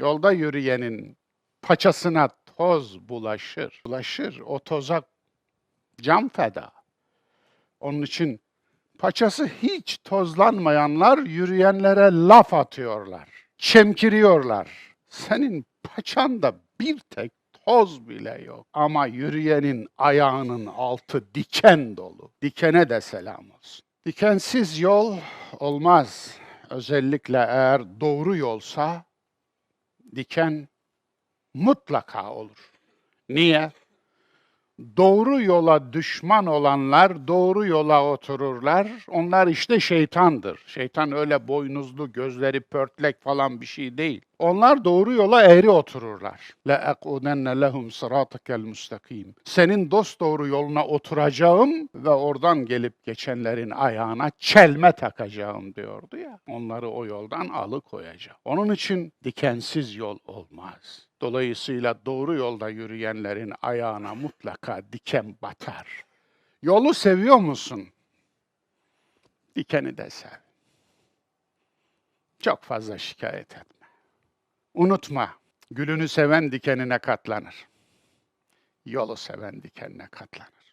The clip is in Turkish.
Yolda yürüyenin paçasına toz bulaşır. Bulaşır. O toza can feda. Onun için paçası hiç tozlanmayanlar yürüyenlere laf atıyorlar. Çemkiriyorlar. Senin paçanda bir tek toz bile yok. Ama yürüyenin ayağının altı diken dolu. Dikene de selam olsun. Dikensiz yol olmaz. Özellikle eğer doğru yolsa diken mutlaka olur. Niye? Doğru yola düşman olanlar doğru yola otururlar. Onlar işte şeytandır. Şeytan öyle boynuzlu, gözleri pörtlek falan bir şey değil. Onlar doğru yola eğri otururlar. La aqudanna lehum sıratakel mustakim. Senin dost doğru yoluna oturacağım ve oradan gelip geçenlerin ayağına çelme takacağım diyordu ya. Onları o yoldan alıkoyacağım. Onun için dikensiz yol olmaz. Dolayısıyla doğru yolda yürüyenlerin ayağına mutlaka diken batar. Yolu seviyor musun? Dikeni de sev. Çok fazla şikayet etme. Unutma, gülünü seven dikenine katlanır. Yolu seven dikenine katlanır.